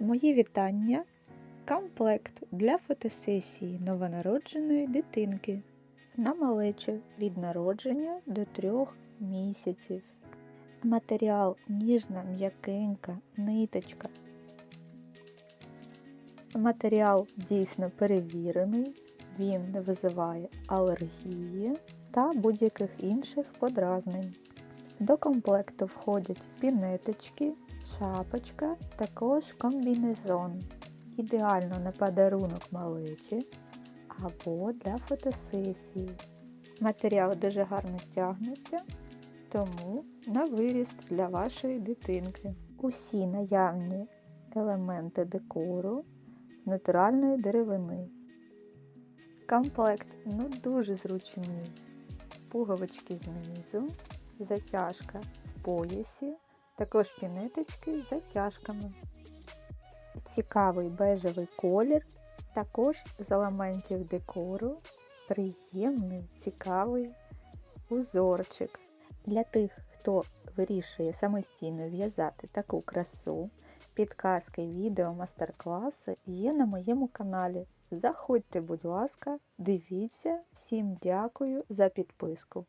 Мої вітання. Комплект для фотосесії новонародженої дитинки на малечу від народження до 3 місяців. Матеріал ніжна, м'якенька, ниточка. Матеріал дійсно перевірений, він не визиває алергії та будь-яких інших подразнень. До комплекту входять пінеточки, шапочка, також комбінезон. Ідеально на подарунок малечі або для фотосесії. Матеріал дуже гарно тягнеться, тому на виріст для вашої дитинки. Усі наявні елементи декору з натуральної деревини. Комплект ну дуже зручний. Пуговички знизу, затяжка в поясі, також пінеточки з затяжками. Цікавий бежевий колір, також з елементів декору, приємний, цікавий узорчик. Для тих, хто вирішує самостійно в'язати таку красу, підказки, відео, мастер-класи є на моєму каналі. Заходьте, будь ласка, дивіться, всім дякую за підписку.